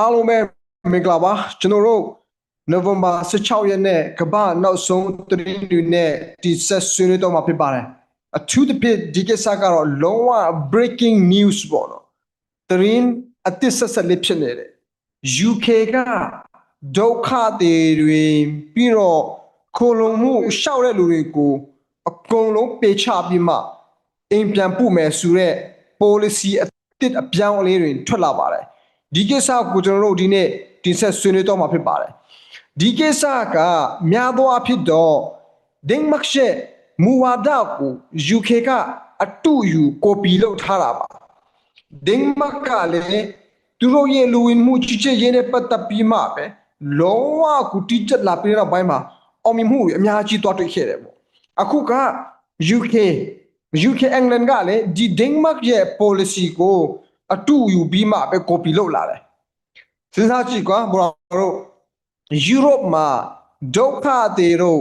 အားလုံးပဲမင်္ဂလာပါကျွန်တော်တို့နိုဝင်ဘာ16ရက်နေ့ကမ္ဘာနောက်ဆုံးသတင်းတွေနဲ့ဒီဆက်ဆွေးနွေးတော့မှာဖြစ်ပါတယ်အထူးသဖြင့်ဒီကိစ္စကတော့လုံးဝ breaking news ပေါ့နော်သတင်းအသစ်ဆက်ဆက်လေးဖြစ်နေတယ် UK ကဒုက္ခတွေတွေပြီးတော့ခိုလုံမှုရှောက်တဲ့လူတွေကိုအကုန်လုံးပေချပြီးမှအိမ်ပြန်ပို့မယ်ဆိုတော့ policy အသစ်အပြောင်းအလဲတွေထွက်လာပါတယ် ဒီကိစ္စကိုကျွန်တော်တို့ဒီနေ့တင်ဆက်ဆွေးနွေးတော့မှာဖြစ်ပါတယ်ဒီကိစ္စကများသောအားဖြင့်တော့ဒင်းမတ်ရှေမူဝါဒကို UK ကအတူယူကိုပီလုပ်ထားတာပါဒင်းမတ်ကလည်းသူတို့ရဲ့လူဝင်မှုကြီးကြပ်ရေးနဲ့ပတ်သက်ပြီးမှပဲလုံးဝကိုတိကျလာပြီးတော့ဘိုင်းမှာအောင်မြင်မှုတွေအများကြီးတွားတွေ့ခဲ့တယ်ပေါ့အခုက UK UK England ကလည်းဒီ Denmark ရဲ့ policy ကို အတူယူပြီးမှပဲ copy လုပ်လာတယ်စဉ်းစားကြည့်ကွာဘုရားတို့ Europe မှာဒုက္ခတွေတို့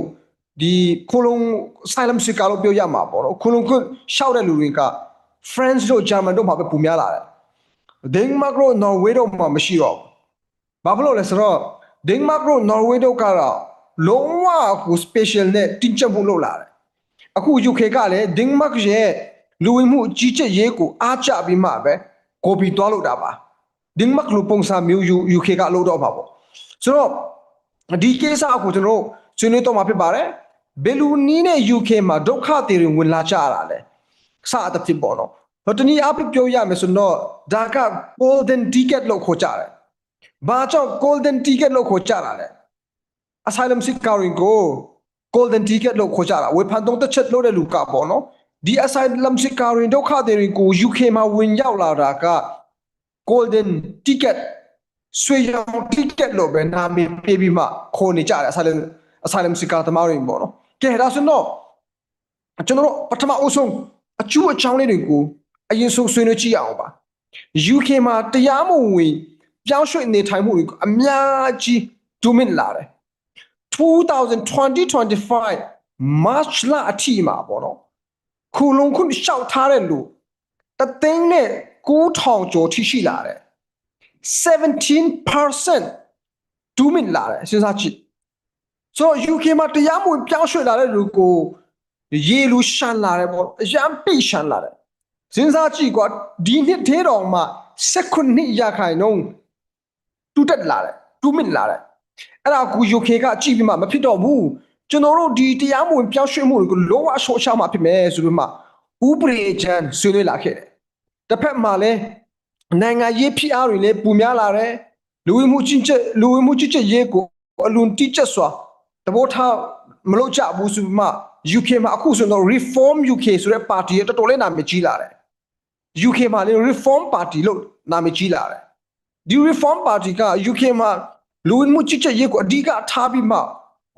ဒီခိုလုံ asylum seeker လို့ပြောရမှာပေါ့နော်ခိုလုံခွရှောက်တဲ့လူတွေက France တို့ German တို့မှာပဲပုံများလာတယ် Denmark တို့ Norway တို့မှာမရှိတော့ဘူးဘာဖြစ်လို့လဲဆိုတော့ Denmark တို့ Norway တို့ကတော့လုံးဝကို special နဲ့တင်ချက်မှုလုပ်လာတယ်အခု UK ကလည်း Denmark ရဲ့လူဝင်မှုအကြီးကျယ်ရေးကိုအားကျပြီးမှပဲ ကိုပီသွားလို့တာပါ Denmark လူပုံစံမျိုး UK ကလုပ်တော့မှာပေါ့ဆိုတော့ဒီကိစ္စကိုကျွန်တော်တို့ဆွေးနွေးတော့မှာဖြစ်ပါတယ်ဘယ်လူနီးနဲ့ UK မှာဒုက္ခတွေဝင်လာကြရတာလဲစအပ်ဖြစ်ပေါ့နော်တော့တနည်းအားဖြင့်ပြောရမယ်ဆိုတော့ဒါက golden ticket လို့ခေါ်ကြတယ်ဘာကြောင့် golden ticket လို့ခေါ်ကြတာလဲ asylum seeker ကို golden ticket လို့ခေါ်ကြတာဝေဖန်သုံးသက်ချက်လို့တဲ့လူကပေါ့နော် ဒီ asylum seeker တွေဒုက္ခတွေကို UK မှာဝင်ရောက်လာတာက golden ticket ဆွေရောင် ticket လို့ပဲနာမည်ပေးပြီးမှခေါ်နေကြတယ် asylum asylum seeker သမားတွေပေါ့နော်ကဲဒါဆိုတော့ကျွန်တော်တို့ပထမအဆုံးအကျိုးအချောင်းလေးတွေကိုအရင်ဆုံးဆွေးနွေးကြည့်အောင်ပါ UK မှာတရားမဝင်ပြောင်းရွှေ့နေထိုင်မှုတွေအများကြီးဒုမင်လာတယ်2025 March လအထိမှာပေါ့နော် ခုလုံးခုရှောက်ထားတဲ့လူတသိန်းနဲ့9000ကျော်ထိရှိလာတယ်17%ဒူးမင်လာတယ်စဉ်းစားကြည့်ဆိုတော့ UK မှာတရားမဝင်ပြောင်းရွှေ့လာတဲ့လူကိုရေလူရှမ်းလာတယ်ပေါ့အရန်ပိရှမ်းလာတယ်စဉ်းစားကြည့်ကွာဒီနှစ်သေးတော်မှာ19ရခိုင်နှုန်းတူတက်လာတယ်ဒူးမင်လာတယ်အဲ့ဒါကူ UK ကကြည့်ပြီးမှမဖြစ်တော့ဘူး ကျွန်တော်တို့ဒီတရားမဝင်ပြောင်းရွှေ့မှုတွေကိုလုံးဝရှော့ရှော့မှဖြစ်မယ်ဆိုပြီးမှဥပဒေချမ်းဆွေးနွေးလာခဲ့တယ်တစ်ဖက်မှာလည်းနိုင်ငံရေးဖိအားတွေလည်းပူများလာတယ်လူဝင်မှုချင်းချက်လူဝင်မှုချင်းချက်ရေးကိုအလွန်တိကျစွာတဘောထားမလုပ်ကြဘူးဆိုပြီးမှ UK မှာအခုဆိုတော့ Reform UK ဆိုတဲ့ပါတီရဲ့တော်တော်လေးနာမည်ကြီးလာတယ် UK မှာလည်း Reform Party လို့နာမည်ကြီးလာတယ်ဒီ Reform Party က UK မှာလူဝင်မှုကြီးကြပ်ရေးကိုအဓိကထားပြီးမှ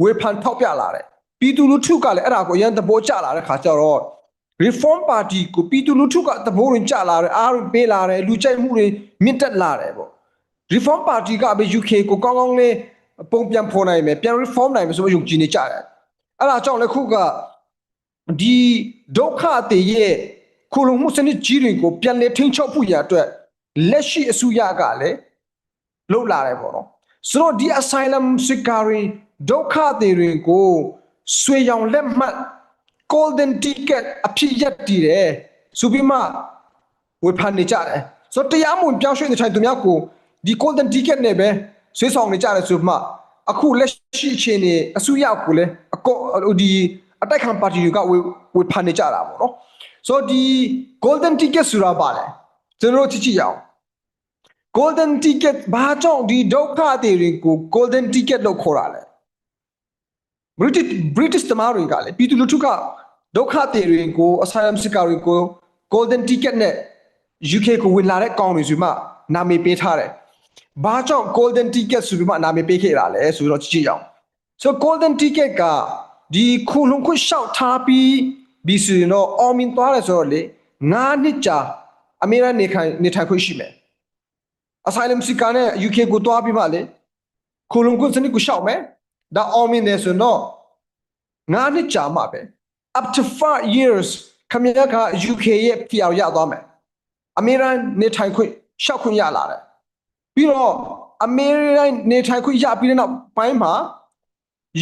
ဝေဖန်ထောက်ပြလာတယ်ပြည်သူလူထုကလည်းအဲ့ဒါကိုအရင်သဘောကျလာတဲ့ခါကျတော့ Reform Party ကိုပြည်သူလူထုကသဘောဝင်ကျလာတယ်အားပေးလာတယ်လူကြိုက်မှုတွေမြင့်တက်လာတယ်ပေါ့ Reform Party ကပဲ UK ကိုကောင်းကောင်းလေးပုံပြန်ဖော်နိုင်မယ်ပြန် reform နိုင်မယ်ဆိုတော့ယုံကြည်နေကြတယ်အဲ့ဒါကြောင့်လည်းခုကဒီဒုက္ခတွေရဲ့ခုလုံမှုစနစ်ကြီးတွေကိုပြန်လေထိန်းချုပ်ဖို့ရအတွက်လက်ရှိအစိုးရကလည်းလှုပ်လာတယ်ပေါ့နော်ဆိုတော့ဒီ asylum seeker တွေ ဒုက္ခတွေတွေကိုဆွေရောင်လက်မှတ် golden ticket အဖြစ်ရက်တည်တယ်ဆိုပြီးမှဝေဖန်နေကြတယ်ဆိုတော့တရားမဝင်ပြောင်းရွှေ့နေထိုင်သူများကိုဒီ golden ticket နဲ့ပဲဆွေးဆောင်နေကြတယ်ဆိုမှအခုလက်ရှိအချိန်နေအစိုးရကိုလည်းအကောဒီအတိုက်ခံပါတီတွေကဝေဝေဖန်နေကြတာပေါ့နော်ဆိုတော့ဒီ golden ticket ဆိုတာပါလေကျွန်တော်တို့ကြည့်ကြည့်ရအောင် golden ticket ဘာကြောင့်ဒီဒုက္ခတွေကို golden ticket လို့ခေါ်တာလဲ British British တမားတွေကလည်းပြည်သူလူထုကဒုက္ခတွေကို asylum seeker တွေကို golden ticket နဲ့ UK ကိုဝင်လာတဲ့ကောင်းတွေဆိုမှနာမည်ပေးထားတယ်။ဘာကြောင့် golden ticket ဆိုပြီးမှနာမည်ပေးခဲ့တာလဲဆိုတော့ကြည့်ကြည့်အောင်။ so golden ticket ကဒီခုလုံးခွရှောက်ထားပြီးဒီဆိုရင်တော့အောင်မြင်သွားတယ်ဆိုတော့လေ9နှစ်ကြာအမေရိကန်နေခိုင်နေထိုင်ခွင့်ရှိမယ်။ asylum seeker နဲ့ UK ကိုတွားပြီးမှလေခုလုံးခွစနစ်ကိုရှောက်မယ် ဒါအောင်မြင်တယ်ဆိုတော့ငါးနှစ်ကြာမှပဲ up to 5 years ခမရက UK ရဲ့ PR ရသွားမယ်အမေရိကန်နေထိုင်ခွင့်ရှောက်ခွင့်ရလာတယ်ပြီးတော့အမေရိကန်နေထိုင်ခွင့်ရပြီးတဲ့နောက်ပိုင်းမှာ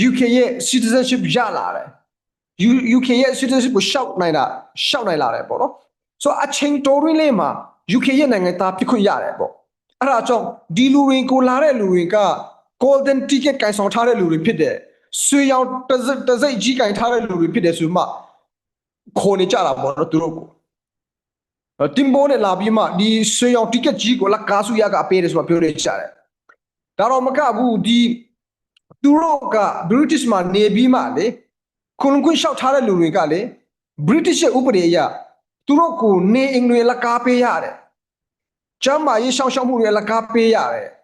UK ရဲ့ citizenship ရလာတယ် U- UK ရဲ့ citizenship ကိုရှောက်နိုင်တာရှောက်နိုင်လာတယ်ပေါ့နော်ဆိုတော့အချိန်တိုတွင်းလေးမှာ UK ရဲ့နိုင်ငံသားဖြစ်ခွင့်ရတယ်ပေါ့အဲ့ဒါကြောင့်ဒီလူတွေကိုလာတဲ့လူတွေက golden ticket ကင်ဆောင်ထားတဲ့လူတွေဖြစ်တယ်ဆွေရောင်တစ်စက်တစ်စိတ်ကြီးကင်ထားတဲ့လူတွေဖြစ်တယ်ဆိုမှခေါ်နေကြတာပေါ့နော်သူတို့ကိုအဲ့တင်ပိုးနဲ့လာပြီးမှဒီဆွေရောင် ticket ကြီးကိုလက်ကားစုရကအပေးတယ်ဆိုမှပြောနေကြတယ်ဒါတော့မကဘူးဒီသူတို့က British မှာနေပြီးမှလေခုလုံခွင့်လျှောက်ထားတဲ့လူတွေကလေ British ရဲ့ဥပဒေအရသူတို့ကိုနေအင်္ဂလိပ်လက်ကားပေးရတယ်။ကျမ်းမာရေးရှောက်ရှောက်မှုတွေလက်ကားပေးရတယ်။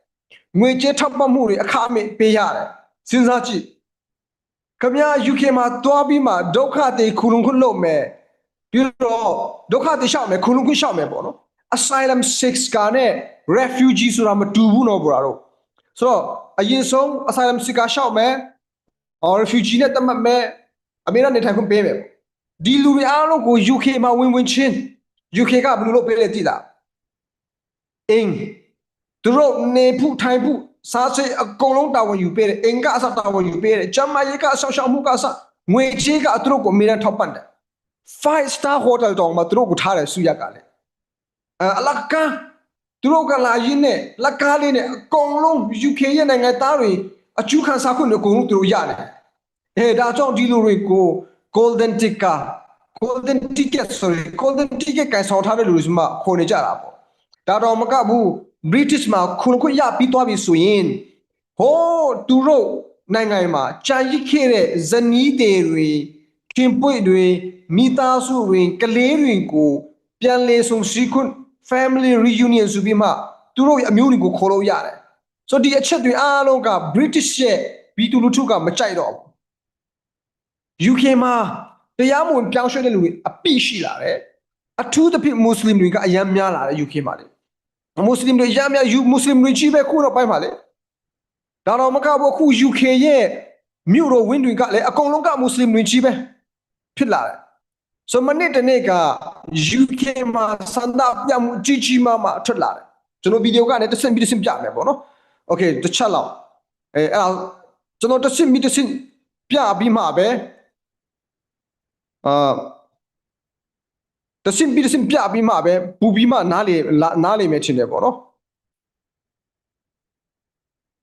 ငွေကြေးထောက်ပံ့မှုတွေအခမဲ့ပေးရတယ်။စဉ်းစားကြည့်။ခမရ UK မှာတွားပြီးမှဒုက္ခတွေခုလုံခွင့်လုပ်မယ်။ပြီးတော့ဒုက္ခတွေရှောက်မယ်ခုလုံခွင့်ရှောက်မယ်ပေါ့နော်။ Asylum seek ကနဲ့ refugee ဆိုတာမတူဘူးနော်ဘရာတို့။ဆိုတော့အရင်ဆုံး asylum seeker ရှောက်မယ်။ or refugee နဲ့တတ်မှတ်မယ်။အမေရိကန်နေထိုင်ခွင့်ပေးမယ်။ဒီလူတွေအားလုံးကို UK မှာဝင်ဝင်ချင်း UK ကဘယ်လိုလုပ်ပေးလဲသိလား။အင်း သူတို့နေဖို့ထိုင်ဖို့စားစိတ်အကုန်လုံးတာဝန်ယူပေးတယ်။အင်ကအစတာဝန်ယူပေးတယ်။ကျန်းမာရေးကအဆောက်ရှောက်မှုကအစငွေချေးကသူတို့ကိုအမေရိကန်ထောက်ပံ့တယ်။ five star hotel တောင်မှသူတို့ကိုထားတယ်စုရက်ကလည်းအဲအလကားသူတို့ကလာရင်းနဲ့လက်ကားလေးနဲ့အကုန်လုံး UK ရဲ့နိုင်ငံသားတွေအကျူခံစားခွင့်တွေအကုန်လုံးသူတို့ရတယ်။အဲဒါကြောင့်ဒီလူတွေကို golden ticket golden ticket sorry golden ticket ကန်ဆောင်ထားတဲ့လူတွေမှခေါ်နေကြတာပေါ့။ဒါတော့မကဘူး British မှာခုနခွင့်ရပြီးသွားပြီဆိုရင်ဟိုးသူတို့နိုင်ငံမှာကြာရစ်ခဲ့တဲ့ဇနီးတွေတွေခင်ပွေတွေမိသားစုတွေကလေးတွေကိုပြန်လေဆုံးစီခွင့် family reunion ဆိုပြီးမှသူတို့ရဲ့အမျိုးတွေကိုခေါ်လို့ရတယ်။ဆိုတော့ဒီအချက်တွေအားလုံးက British ရဲ့ဘီတူလူထုကမကြိုက်တော့ဘူး။ UK မှာတရားမဝင်ပြောင်းရွှေ့တဲ့လူတွေအပိရှိလာတယ်။အထူးသဖြင့်မွတ်စလင်တွေကအများများလာတယ် UK မှာလေ။ မွတ်စလင်တွေရမ်းများယူမွတ်စလင်တွေကြီးပဲခုတော့ပိုင်းပါလေ။ဒါတော့မကဘူးအခု UK ရဲ့မြို့တော်ဝင်းတွေကလည်းအကုန်လုံးကမွတ်စလင်တွေကြီးပဲဖြစ်လာတယ်။ ဆိုမနစ်တနေ့က UK မှာစန္ဒပြမှုကြီးကြီးမားမားထွက်လာတယ်ကျွန်တော်ဗီဒီယိုကနေတစ်ဆင့်ပြီးတစ်ဆင့်ပြမယ်ပေါ့နော်โอเคတစ်ချက်လောက်အဲအဲ့ဒါကျွန်တော်တစ်ဆင့်ပြီးတစ်ဆင့်ပြပြီးမှပဲအာ တစ်ဆင့်ပြီးတစ်ဆင့်ပြပြီးမှပဲပူပြီးမှနားလေလာနားလေမယ်ထင်တယ်ပေါ့နော်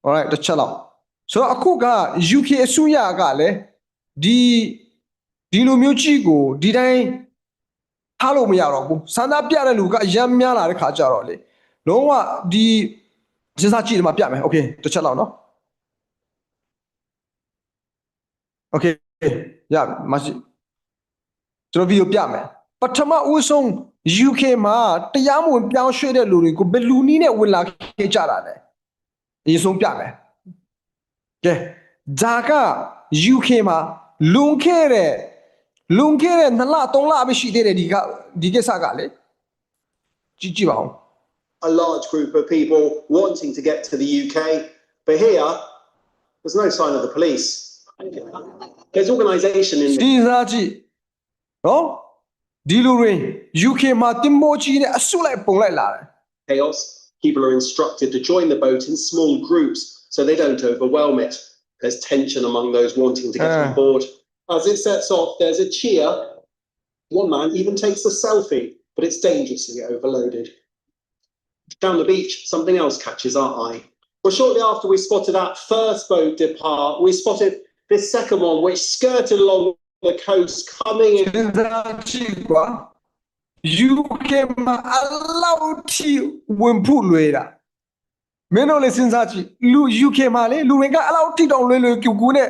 alright တစ်ချက်လောက်ဆိုတော့အခုက UK အစိုးရကလည်းဒီဒီလိုမျိုးကြီးကိုဒီတိုင်းထားလို့မရတော့ဘူးစန္ဒပြတဲ့လူကအယမ်းများလာတဲ့ခါကြတော့လေလုံးဝဒီစဉ်းစားကြည့်ဒီမှာပြမယ်โอเคတစ်ချက်လောက်နော်โอเคရမရှိကျွန်တော်ဗီဒီယိုပြမယ် ပထမဦးဆုံး UK မှာတရားမဝင်ပြောင်းရွှေ့တဲ့လူတွေကိုဘယ်လူနည်းနဲ့ဝင်လာခဲ့ကြတာလဲအရင်ဆုံးပြမယ်ကဲဒါက UK မှာလွန်ခဲ့တဲ့လွန်ခဲ့တဲ့2လ3လပဲရှိသေးတယ်ဒီကဒီကိစ္စကလေကြည့်ကြည့်ပါဦး a large group of people wanting to get to the UK. But here, there's no sign of the police. There's organisation in ဒီစားကြည့်နော် ဒီလူတွေ UK မှာတင်မိုးကြီးနဲ့အဆုလိုက်ပုံလိုက်လာတယ် chaos. People are instructed to join the boat in small groups so they don't overwhelm it. There's tension among those wanting to get Ah. on board. As it sets off, there's a cheer. One man even takes a selfie, but it's dangerously overloaded. Down the beach, something else catches our eye. Well, shortly after we spotted that first boat depart, we spotted this second one, which skirted along the coast, coming in စဉ်းစားကြည့်ကွာ UK မှာအလောက်ထိဝင်ဖို့လွယ်တာမင်းတို့လည်းစဉ်းစားကြည့်လူ UK မှာလေလူတွေကအလောက်ထိတောင်လွယ်လွယ်ကူကူနဲ့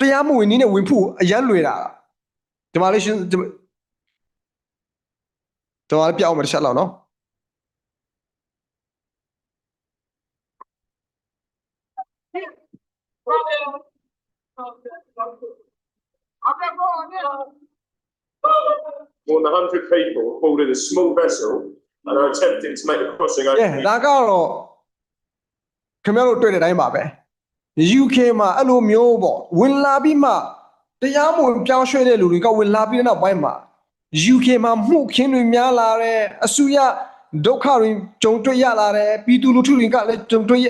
တရားမဝင်နည်းနဲ့ဝင်ဖို့အရန်လွယ်တာဒီမှာလေးရှင်းဒီမှာဒီမှာလေးပြအောင်မတစ်ချက်လောက်နော် More than 100 people boarded a small vessel and are attempting to make the crossing over. ကဲဒါကတော့ခင်ဗျားတို့တွေ့တဲ့အတိုင်းပါပဲ UK မှာအဲ့လိုမျိုးပေါ့ဝင်လာပြီးမှတရားမဝင်ပြောင်းရွှေ့တဲ့လူတွေကဝင်လာပြီးတဲ့နောက်ပိုင်းမှာ UK မှာမှုခင်းတွေများလာတယ်အစုရဒုက္ခတွေကြုံတွေ့ရလာတယ်ပြည်သူလူထုတွေကလည်းကြုံတွေ့ရ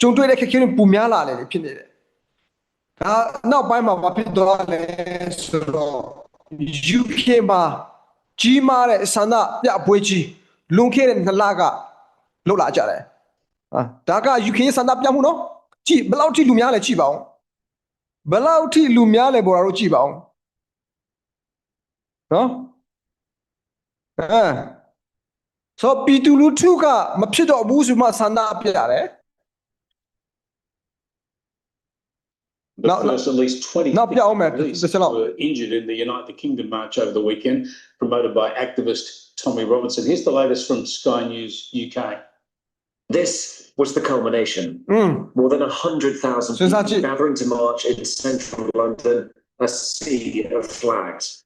ကြုံတွေ့တဲ့ခက်ခဲတွေပူများလာတယ်ဖြစ်နေတယ် ဒါနောက်ပိုင်းမှာမဖြစ်တော့လဲဆိုတော့ UK မှာကြီးမားတဲ့ဆန္ဒပြပွဲကြီးလွန်ခဲ့တဲ့နှစ်လကလှုပ်လာကြတယ်ဟာဒါက UK ဆန္ဒပြမှုနော်ကြည့်ဘယ်လောက်ထိလူများလဲကြည့်ပါဦးဘယ်လောက်ထိလူများလဲပေါ်တာတို့ကြည့်ပါဦးနော်အဲဆိုပီတူလူထုကမဖြစ်တော့ဘူးဆိုမှဆန္ဒပြရတယ် No, no. First, at least 20 No, were injured in the Unite the Kingdom march over the weekend, promoted by activist Tommy Robinson. Here's the latest from Sky News UK. This was the culmination. Mm, More than 100,000 So people gathering to march in central London, a sea of flags.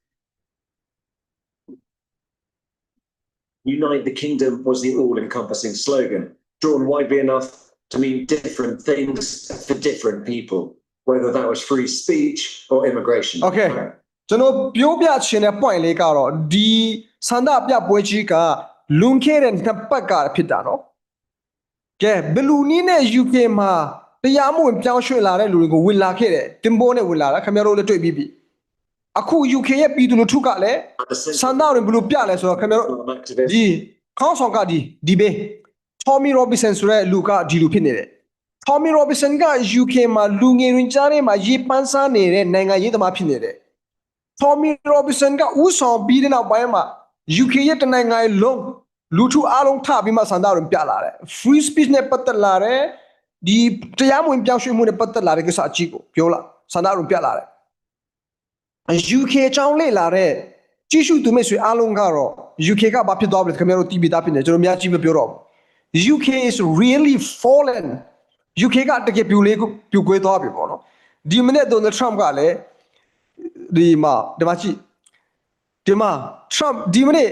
Unite the Kingdom was the all encompassing slogan, drawn widely enough to mean different things for different people. Whether that was free speech or immigration. Okay. ကျွန်တော်ပြောပြချင်တဲ့ point လေးကတော့ဒီဆန္ဒပြပွဲကြီးကလွန်ခဲ့တဲ့နှစ်ပတ်ကဖြစ်တာနော်ကဲဘလူနီနဲ့ UK မှာတရားမဝင်ပြောင်းရွှေ့လာတဲ့လူတွေကိုဝင်လာခဲ့တယ်တင်ပိုးနဲ့ဝင်လာတာခင်ဗျားတို့လည်းတွေ့ပြီးပြီအခု UK ရဲ့ပြည်သူလူထုကလည်း At the ဆန္ central ဒတွေဘယ်လိုပြလဲဆိုတော့ခင်ဗျားတို့ Islam activists ဒီခေါင်းဆောင်ကဒီဒီဘေး Tommy Robinson ဆိုတဲ့လူကဒီလူဖြစ်နေတယ် Tommy Robinson က UK မှာလူငယ်တွေကြားထဲမှာရေပန်းစားနေတဲ့နိုင်ငံရေးသမားဖြစ်နေတယ် Tommy Robinson ကဥဆောင်ပြီးတဲ့နောက်ပိုင်းမှာ UK ရဲ့တနိုင်ငံရဲ့လုံးလူထုအားလုံးထပြီးမှစံသားတွေပြလာတယ် free speech နဲ့ပတ်သက်လာတယ်ဒီတရားမဝင်ပြောင်းရွှေ့မှုနဲ့ပတ်သက်လာတဲ့ကိစ္စအကြီးကိုပြောလာစံသားတွေပြလာတယ် UK အကြောင်းလေ့လာတဲ့ကြီးစုသူမိတ်ဆွေအားလုံးကတော့ UK ကဘာဖြစ်သွားပြီလဲခင်ဗျားတို့တီးပြီးသားဖြစ်နေကျွန်တော်များကြီးမပြောတော့ဘူး UK is really fallen UK ကတကယ်ပြူလေးကိုပြူကွေးသွားပြီပေါ့နော်ဒီမနေ့ Donald Trump ကလည်းဒီမှာဒီမှာကြည့်ဒီမှာ Trump ဒီမနေ့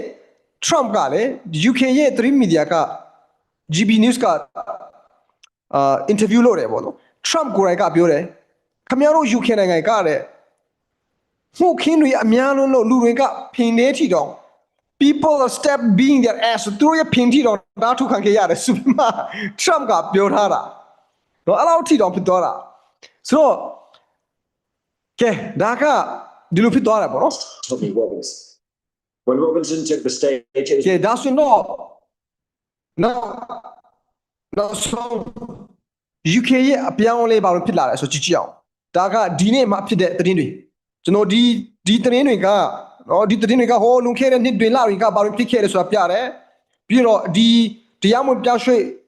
Trump ကလည်း UK ရဲ့3 media က GB News ကအာ interview လုပ်တယ်ပေါ့နော် Trump ကိုယ်တိုင်ကပြောတယ်ခင်ဗျားတို့ UK နိုင်ငံကတဲ့မှုခင်းတွေအများလုံးလို့လူတွေကဖင်နေထီတော့ people are step being their ass သူတို့ရဲ့ဖင်ထီတော့ဓာတ်ထုတ်ခံခဲ့ရတယ်ဆိုပြီးမှ Trump ကပြောထားတာ တော့အဲ့လောက်ထီတော့ဖြစ်သွားတာဆိုတော့ကဲဒါကဒီလိုဖြစ်သွားတယ်ပေါ့နော် Tommy Robinson. When Robinson took the stage, it was ကဲဒါဆိုရင်တော့နောက်နောက်ဆုံး UK ရဲ့အပြောင်းအလဲဘာလို့ဖြစ်လာလဲဆိုကြည့်ကြည့်အောင်ဒါကဒီနေ့မှဖြစ်တဲ့သတင်းတွေကျွန်တော်ဒီဒီသတင်းတွေကနော်ဒီသတင်းတွေကဟောလွန်ခဲ့တဲ့နှစ်တွေလတွေကဘာလို့ဖြစ်ခဲ့လဲဆိုတာပြတယ်ပြီးတော့ဒီတရားမဝင်ပြောင်းရွှေ့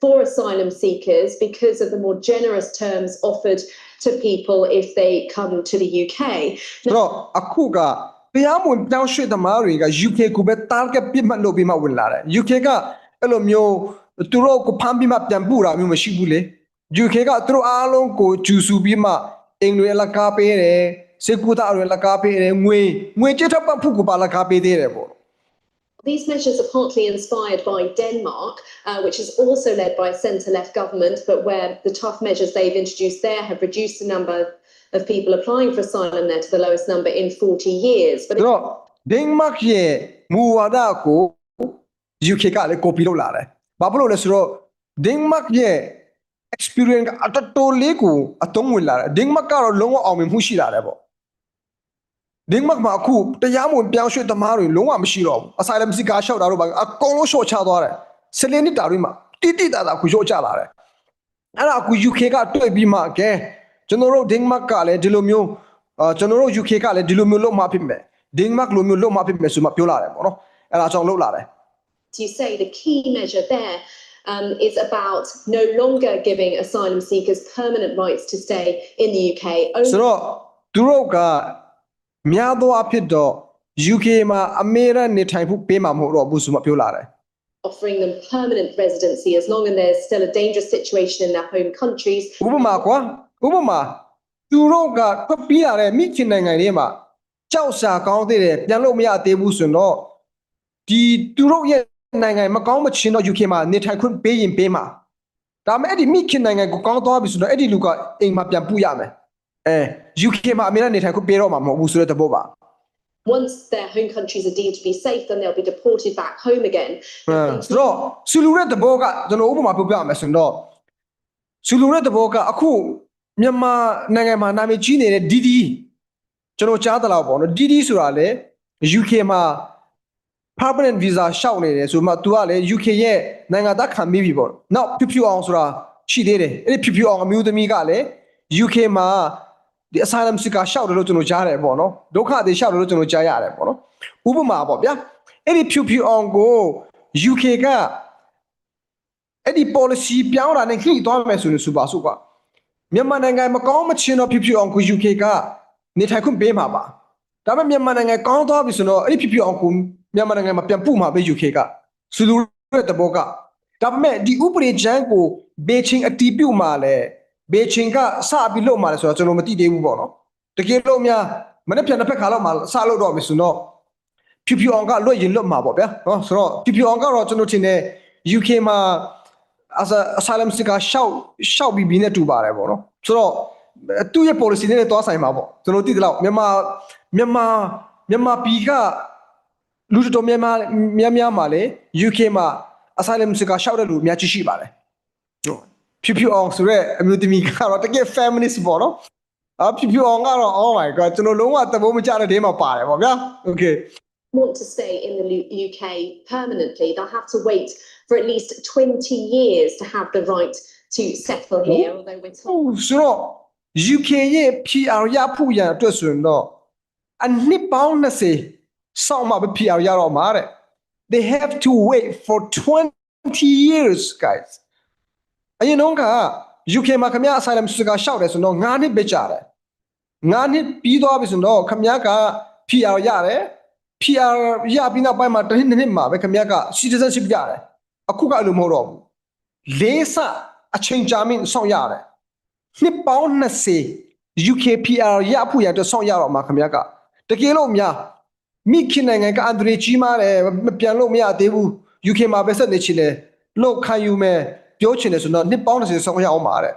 for asylum seekers because of the more generous terms offered to people if they come to the UK. ဆိုတော့အခုကတရားမဝင်ပြောင်းရွှေ့သမားတွေက UK ကိုပဲ target ပြစ်မှတ်လုပ်ပြီးမှဝင်လာတယ် UK ကအဲ့လိုမျိုးသူတို့ကိုဖမ်းပြီးမှပြန်ပို့တာမျိုးမရှိဘူးလေ UK ကသူတို့အားလုံးကိုဂျူဆူပြီးမှအင်္ဂလိပ်လက်ကားပေးတယ်စေကူတာတွေလက်ကားပေးတယ်ငွေငွေကျစ်ထပ်ပတ်ဖို့ကိုပါလက်ကားပေးသေးတယ်ပေါ့ These measures are partly inspired by Denmark, uh, which is also led by a centre left government, but where the tough measures they've introduced there have reduced the number of people applying for asylum there to the lowest number in 40 years. But ဆိုတော့ Denmark ရဲ့မူဝါဒကို UK ကလည်း copy လုပ်လာတယ်။ဘာဖြစ်လို့လဲဆိုတော့ Denmark ရဲ့ experience ကအတော်တော်လေးကိုအသုံးဝင်လာတယ်။ Denmark ကတော့လုံးဝအောင်မြင်မှုရှိလာတယ်ပေါ့။ Denmark မှာအခုတရားမဝင်ပြောင်းရွှေ့သမားတွေလုံးဝမရှိတော့ဘူး။ asylum seeker ရှောက်တာတော့ဘာအကုန်လုံးရှော့ချသွားတယ်။စလင်းနှစ်တာတွေမှာတိတိတသာအခုရှော့ချလာတယ်။အဲ့ဒါအခု UK ကတွေ့ပြီးမှကဲကျွန်တော်တို့ Denmark ကလည်းဒီလိုမျိုးအာကျွန်တော်တို့ UK ကလည်းဒီလိုမျိုးလုပ်မှဖြစ်မယ်။ Denmark လိုမျိုးလုပ်မှဖြစ်မယ်ဆိုမှပြောလာတယ်ပေါ့နော်။အဲ့ဒါကြောင့်လုပ်လာတယ် as you say, the key measure there um, is about no longer giving asylum seekers permanent rights to stay in the UK. ဆို Only တော့သူတို့က များသောအားဖြင့်တော့ UK မှာအမေရိကန်နေထိုင်ဖို့ပေးမှာမဟုတ်တော့ဘူးဆိုမှပြောလာတယ် offering them permanent residency as long as there's still a dangerous situation in their home countries. ဥပမာကွာဥပမာသူတို့ကထွက်ပြေးလာတဲ့မိခင်နိုင်ငံတွေမှာကြောက်စာကောင်းသေးတယ်ပြန်လို့မရသေးဘူးဆိုတော့ဒီသူတို့ရဲ့နိုင်ငံမကောင်းမချင်းတော့ UK မှာနေထိုင်ခွင့်ပေးရင်ပေးမှာဒါပေမဲ့အဲ့ဒီမိခင်နိုင်ငံကိုကောင်းသွားပြီဆိုတော့အဲ့ဒီလူကအိမ်မှာပြန်ပို့ရမယ် အဲ UK မှာအမြဲတမ်းနေထိုင်ခွင့်ပေးတော့မှာမဟုတ်ဘူးဆိုတဲ့သဘောပါ Once their home countries are deemed to be safe, then they'll be deported back home again. အဲဆိုတော့ဆူလူတဲ့သဘောကကျွန်တော်ဥပမာပြပြမယ်ဆိုတော့ဆူလူတဲ့သဘောကအခုမြန်မာနိုင်ငံမှာနာမည်ကြီးနေတဲ့ DD ကျွန်တော်ကြားသလောက်ပေါ့နော် DD ဆိုတာလေ UK မှာ permanent visa ရှောက်နေတယ်ဆိုမှ तू ကလေ UK ရဲ့နိုင်ငံသားခံပြီးပြီပေါ့နောက်ဖြူဖြူအောင်ဆိုတာရှိသေးတယ်အဲ့ဒီဖြူဖြူအောင်အမျိုးသမီးကလေ UK မှာ ဒီ asylum seeker ရှောက်တယ်လို့ကျွန်တော်ကြားတယ်ပေါ့နော်ဒုက္ခတွေရှောက်တယ်လို့ကျွန်တော်ကြားရတယ်ပေါ့နော်ဥပမာပေါ့ဗျာအဲ့ဒီဖြူဖြူအောင်ကို UK ကအဲ့ဒီ policy ပြောင်းတာနဲ့ခလိသွားမယ်ဆိုရင်ဆိုပါစို့ကွာမြန်မာနိုင်ငံမကောင်းမချင်းတော့ဖြူဖြူအောင်ကို UK ကနေထိုင်ခွင့်ပေးမှာပါဒါပေမဲ့မြန်မာနိုင်ငံကောင်းသွားပြီဆိုတော့အဲ့ဒီဖြူဖြူအောင်ကိုမြန်မာနိုင်ငံမှာပြန်ပို့မှာပဲ UK ကစူလူတဲ့တဘောကဒါပေမဲ့ဒီဥပဒေချမ်းကိုဘေချင်းအတီးပြုတ်မှာလဲ ဘေချင်းကစပြီးလုပ်မှာလဲဆိုတော့ကျွန်တော်မသိသေးဘူးပေါ့နော်တကယ်လို့များမနေ့ပြန်တစ်ဖက်ခါလောက်မှာစလုပ်တော့ပြီဆိုတော့ဖြူဖြူအောင်ကလွတ်ရင်လွတ်မှာပေါ့ဗျာနော်ဆိုတော့ဖြူဖြူအောင်ကတော့ကျွန်တော်ထင်တယ် UK မှာ as a asylum seeker ရှောက်ရှောက်ပြီးပြီးနဲ့တူပါတယ်ပေါ့နော်ဆိုတော့သူ့ရဲ့ policy နဲ့လည်းတွားဆိုင်မှာပေါ့ကျွန်တော်သိတယ်လို့မြန်မာမြန်မာမြန်မာပြည်ကလူတော်တော်များများများများမှာလေ UK မှာ asylum seeker ရှောက်တဲ့လူအများကြီးရှိပါတယ်ဟုတ် ဖြူဖြူအောင်ဆိုရဲအမျိုးသမီးကတော့တကယ် feminist ပေါ့နော်အဖြူဖြူအောင်ကတော့ oh my god ကျွန်တော်လုံးဝသဘောမကျတဲ့ဒေးမှာပါတယ်ပေါ့ဗျာ okay want to stay in the Lu- UK permanently, they'll have to wait for at least 20 years to have the right to settle here, although we're ဟုတ် told ဆိုတော့ UK ရဲ့ PR ရဖို့ရန်အတွက်ဆိုရင်တော့အနှစ်ပေါင်း20စောင့်မှပဲ PR ရတော့မှာတဲ့ they have to wait for 20 years guys အရင်တော့က UK မှာခင်ဗျာ asylum seeker ရှောက်တယ်ဆိုတော့9နှစ်ပဲကြာတယ်9နှစ်ပြီးသွားပြီဆိုတော့ခင်ဗျားက PR ရတယ် PR ရပြီးနောက်ပိုင်းမှာတစ်နှစ်နှစ်နှစ်မှာပဲခင်ဗျားက citizenship ရတယ်အခုကအဲ့လိုမဟုတ်တော့ဘူးလေးဆအချိန်ကြာမြင့်စောင့်ရတယ်နှစ်ပေါင်း20 UKPR ရဖို့ရတဲ့ဆောင်းရတော့မှာခင်ဗျားကတကယ်လို့များမိခင်နိုင်ငံကအန်ဒရီကြီးမားတယ်မပြန်လို့မရသေးဘူး UK မှာပဲဆက်နေချင်တယ်လို့ခံယူမယ် ပြောချင်တယ်ဆိုတော့နှစ်ပေါင်း20ဆောင်းရအောင်ပါတဲ့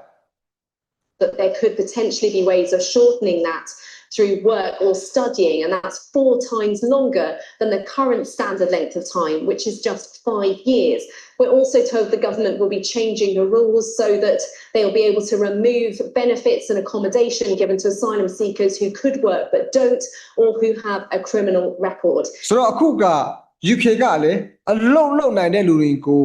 that there could potentially be ways of shortening that through work or studying, and that's four times longer than the current standard length of time, which is just five years. We're also told the government will be changing the rules so that they'll be able to remove benefits and accommodation given to asylum seekers who could work but don't, or who have a criminal record. ဆိုတော့အခုက UK ကလည်းအလုံးလုံးနိုင်တဲ့လူတွေကို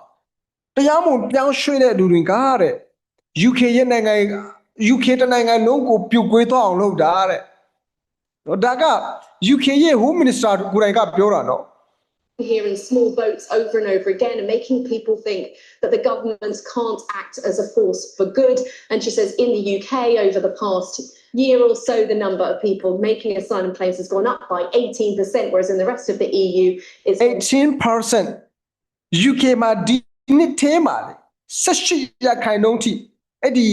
တရားမဝင်ပြောင်းရွှေ့တဲ့လူတွေကတဲ့ UK ရဲ့နိုင်ငံ UK တနိုင်ငံလုံးကိုပြုတ်ကွေးသွားအောင်လုပ်တာတဲ့နော်ဒါက UK ရဲ့ Home Minister ကိုယ်တိုင်ကပြောတာနော် here in small boats over and over again and making people think that the government can't act as a force for good. And she says in the UK over the past year or so, the number of people making asylum claims has gone up by 18%, whereas in the rest of the EU, it's 18% UK မှာဒီ နှစ်ထဲမှာလေ18ရာခိုင်နှုန်းထိအဲ့ဒီ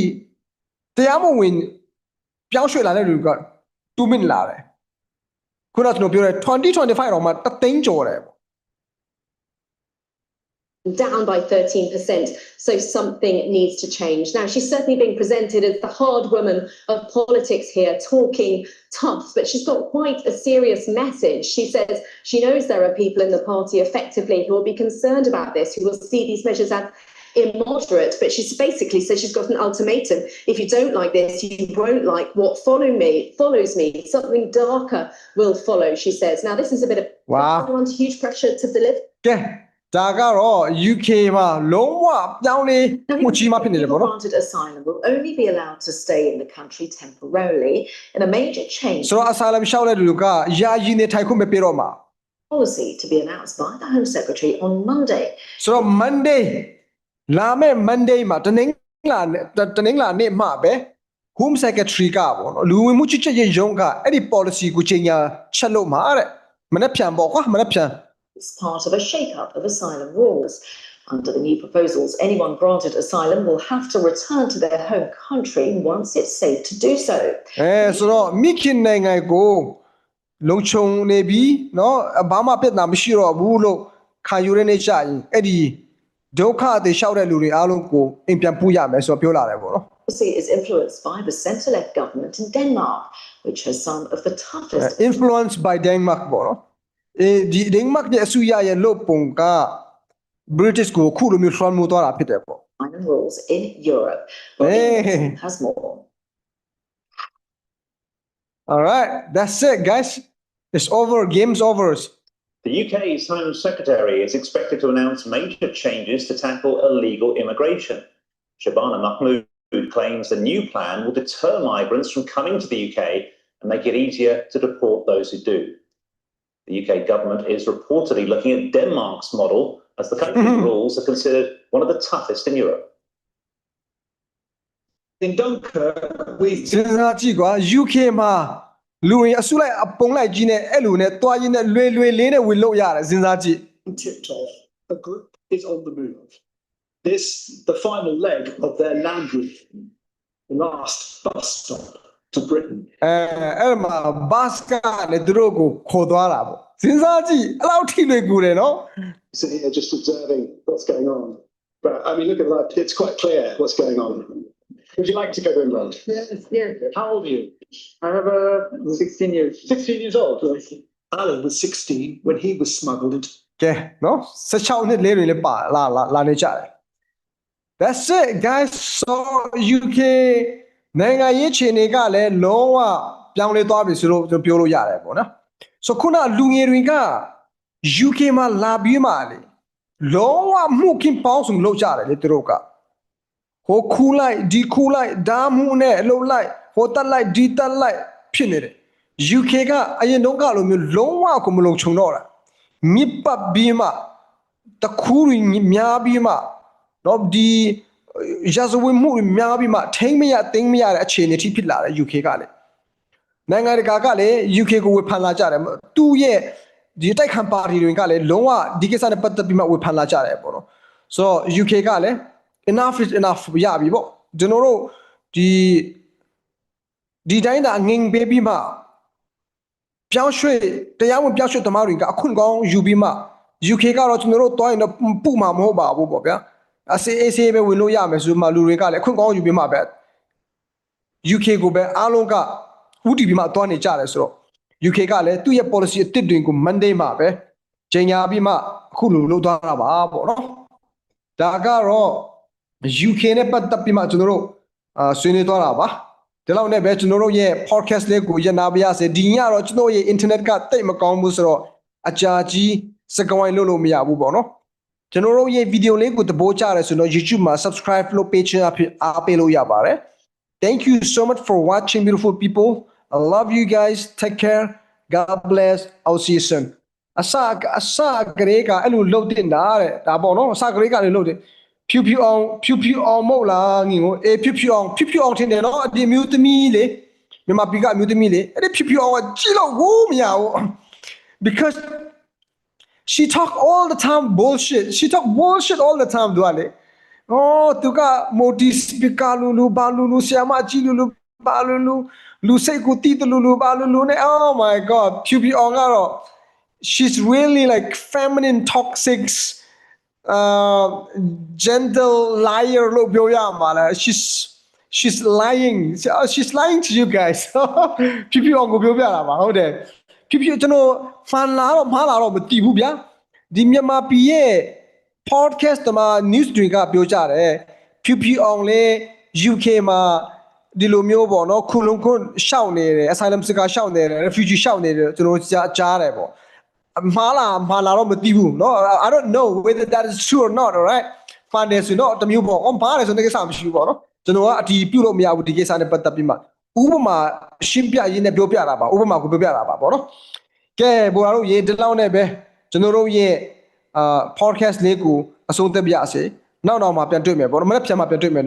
တရားမဝင်ပြောင်းရွှေ့လာတဲ့လူက2 minute လာတယ်ခုနကကျွန်တော်ပြောတဲ့2025တော့မှတသိန်းကျော်တယ်ပေါ့ down by 13%. So something needs to change. Now, she's certainly being presented as the hard woman of politics here, talking tough, but she's got quite a serious message. She says she knows there are people in the party effectively who will be concerned about this, who will see these measures as immoderate, but she's basically says she's got an ultimatum. If you don't like this, you won't like what follow me follows me. Something darker will follow, she says. Now, this is a bit of Wow. huge pressure to deliver. ကဲ ဒါကတော့ UK မှာလုံးဝပြောင်းလဲမှုကြီးမှဖြစ်နေတယ်ပေါ့ People နော် granted asylum will only be allowed to stay in the country temporarily in a major change ဆိုတော့ asylum လျှောက်တဲ့လူတွေကယာယီနေထိုင်ခွင့်မပေးတော့မှာ policy to be announced by the Home Secretary on Monday. ဆိုတော့ Monday လာမယ့် Monday မှာတနင်္လာနေ့တနင်္လာနေ့မှာပဲ Home Secretary ကပေါ့နော်လူဝင်မှုကြီးကြပ်ရေးရုံးကအဲ့ဒီ policy ကိုချိန်ညာချက်လို့မှာတဲ့မနေ့ပြန်ပေါ့ကွာမနေ့ပြန် It's part of a shake-up of asylum rules. Under the new proposals, anyone granted asylum will have to return to their home country once it's safe to do so. အဲဆိုတော့မိခင်နိုင်ငံကိုလုံခြုံနေပြီเนาะဘာမှပြဿနာမရှိတော့ဘူးလို့ခံယူရနေကြရင်အဲ့ဒီဒုက္ခတွေရှောက်တဲ့လူတွေအားလုံးကိုအိမ်ပြန်ပို့ရမယ်ဆိုတော့ပြောလာတယ်ပေါ့နော် Policy is influenced by the centre-left government in Denmark, which has some of the toughest influenced by Denmark ပေါ့နော် အဲဒီ Denmark ရဲ့အစိုးရရဲ့လို့ပုံက British ကိုခုလိုမျိုး front မှုသွားတာဖြစ်တယ်ပေါ့ asylum rules in Europe. But Hey. England has more. all right that's it guys it's over game's over The UK's Home Secretary is expected to announce major changes to tackle illegal immigration. Shabana Mahmood claims the new plan will deter migrants from coming to the UK and make it easier to deport those who do. The UK government is reportedly looking at Denmark's model as the country's Mhm. rules are considered one of the toughest in Europe. In Dunkirk, we စဉ်းစားကြည့်ကွာ UK မှာလူတွေအစုလိုက်အပုံလိုက်ကြီးနဲ့အဲ့လိုနဲ့တွားရင်းနဲ့လွယ်လွယ်လေးနဲ့ဝင်လို့ရတယ်စဉ်းစားကြည့် tipped off. A group is on the move. This, the final leg of their land route, the last bus stop to Britain. အဲအဲ့မှာဘတ်ကလည်းသူတို့ကိုခေါ်သွားတာပေါ့စဉ်းစားကြည့်အဲ့လောက်ထိလွယ်ကူတယ်နော် Sitting here just observing what's going on. But I mean, look at that. It's quite clear what's going on. Would you like to go to England? Yes, yes. How old are you? I have a 16 years. 16 years old. Alan was 16 when he was smuggled into ကဲနော်16နှစ်လေးတွေလည်းပါလာလာလာနေကြတယ် That's it guys so UK နိုင်ငံရေးခြေနေကလည်းလုံးဝပြောင်းလဲသွားပြီဆိုလို့ကျွန်တော်ပြောလို့ရတယ်ပေါ့နော် so ခုနလူငယ်တွေက UK မှာလာပြီးမှလေလုံးဝမှုကင်းပေါင်းစုံလုပ်ကြတယ်လေသူတို့ကဟိုခူးလိုက်ဒီခူးလိုက်ဒါမှုနဲ့အလုပ်လိုက်ဟိုတက်လိုက်ဒီတက်လိုက်ဖြစ်နေတယ် UK ကအရင်တုန်းကလိုမျိုးလုံးဝကိုမလုံခြုံတော့တာမြစ်ပတ်ပြီးမှတခုရီများပြီးမှတော့ဒီ ရာဇဝတ်မှုတွေများပြီးမှထိမ့်မရသိမ့်မရတဲ့အခြေအနေထိဖြစ်လာတယ် UK ကလည်းနိုင်ငံတကာကလည်း UK ကိုဝေဖန်လာကြတယ်သူ့ရဲ့ဒီတိုက်ခံပါတီတွေကလည်းလုံးဝဒီကိစ္စနဲ့ပတ်သက်ပြီးမှဝေဖန်လာကြတယ်ပေါ့နော်ဆိုတော့ UK ကလည်း enough is enough ရပြီပေါ့ကျွန်တော်တို့ဒီဒီတိုင်းသာငင်ပေးပြီးမှပြောင်းရွှေ့တရားဝင်ပြောင်းရွှေ့သမားတွေကအခွင့်ကောင်းယူပြီးမှ UK ကတော့ကျွန်တော်တို့တွားရင်တော့ပူမှာမဟုတ်ပါဘူးပေါ့ဗျာ အစေးအေးဆေးပဲဝင်လို့ရမယ်ဆိုမှလူတွေကလည်းအခွင့်ကောင်းယူပြီးမှပဲ UK ကိုပဲအားလုံးကဥတီပြီးမှတွားနေကြတယ်ဆိုတော့ UK ကလည်းသူ့ရဲ့ policy အသစ်တွေကို Monday မှာပဲချိန်ညာပြီးမှအခုလိုလုပ်သွားတာပါပေါ့နော်ဒါကတော့ UK နဲ့ပတ်သက်ပြီးမှကျွန်တော်တို့အာဆွေးနွေးသွားတာပါဒီလောက်နဲ့ပဲကျွန်တော်တို့ရဲ့ podcast လေးကိုရနာပါရစေဒီညတော့ကျွန်တော်ရဲ့ internet ကတိတ်မကောင်းဘူးဆိုတော့အကြာကြီးစကဝိုင်းလုပ်လို့မရဘူးပေါ့နော် ကျွန်တော်တို့ရဲ့ video လေးကိုသဘောကျတယ်ဆိုတော့ YouTube မှာ subscribe လုပ် page အဖြစ်အားပေးလို့ရပါတယ် Thank you so much for watching beautiful people I love you guys take care God bless I'll see you soon အစအစကလေးကအဲ့လိုလှုပ်တင်တာတဲ့ဒါပေါ့နော်အစကလေးကလည်းလှုပ်တယ်ဖြူဖြူအောင်ဖြူဖြူအောင်မဟုတ်လားငင်ကိုအေးဖြူဖြူအောင်ဖြူဖြူအောင်ထင်တယ်နော်အဒီမျိုးသမီးလေမြန်မာပြည်ကအမျိုးသမီးလေအဲ့ဒီဖြူဖြူအောင်ကကြည့်လို့ကိုမရဘူး because she talk all the time bullshit she talk bullshit all the time သူကလေအော်သူက multi speaker လူလူဘာလူလူဆရာမကြီးလူလူဘာလူလူလူစိတ်ကိုတီးတလူလူဘာလူလူနဲ့ oh my god ဖြူဖြူအောင်ကတော့ she's really like feminine toxic uh gentle liar လို့ပြောရမှာလား she's she's lying Uh, she's lying to you guys ဖြူဖြူအောင်ကိုပြောပြတာပါဟုတ်တယ် ဖြူဖြူကျွန်တော်ဖန်လာတော့မှားလာတော့မတည်ဘူးဗျာဒီမြန်မာပြည်ရဲ့ podcast မှာ news တွေကပြောကြတယ်ဖြူဖြူအောင်လေ UK မှာဒီလိုမျိုးပေါ့နော်ခုလုံးခုရှောက်နေတယ် asylum seeker ရှောက်နေတယ် refugee ရှောက်နေတယ်ကျွန်တော်ကြားကြားတယ်ပေါ့ မှားလားမှားလားတော့မသိဘူးเนาะ I don't know whether that is true or not alright မှန်တယ်ဆိုတော့တစ်မျိုးပေါ့အော်မှားတယ်ဆိုတဲ့ကိစ္စမရှိဘူးပေါ့နော်ကျွန်တော်ကအတီးပြုတ်လို့မရဘူးဒီကိစ္စနဲ့ပတ်သက်ပြီးမှ ဥပမာရှင်းပြရင်းနဲ့ပြောပြတာပါဥပမာကိုပြောပြတာပါပေါ့နော်ကဲဘောလာတို့ရေဒီလောက်နဲ့ပဲကျွန်တော်တို့ရဲ့အာ podcast လေးကိုအဆုံးသတ်ပြရစေနောက်တော့မှပြန်တွေ့မယ်ပေါ့နော်မနေ့ပြန်မှပြန်တွေ့မယ်နော်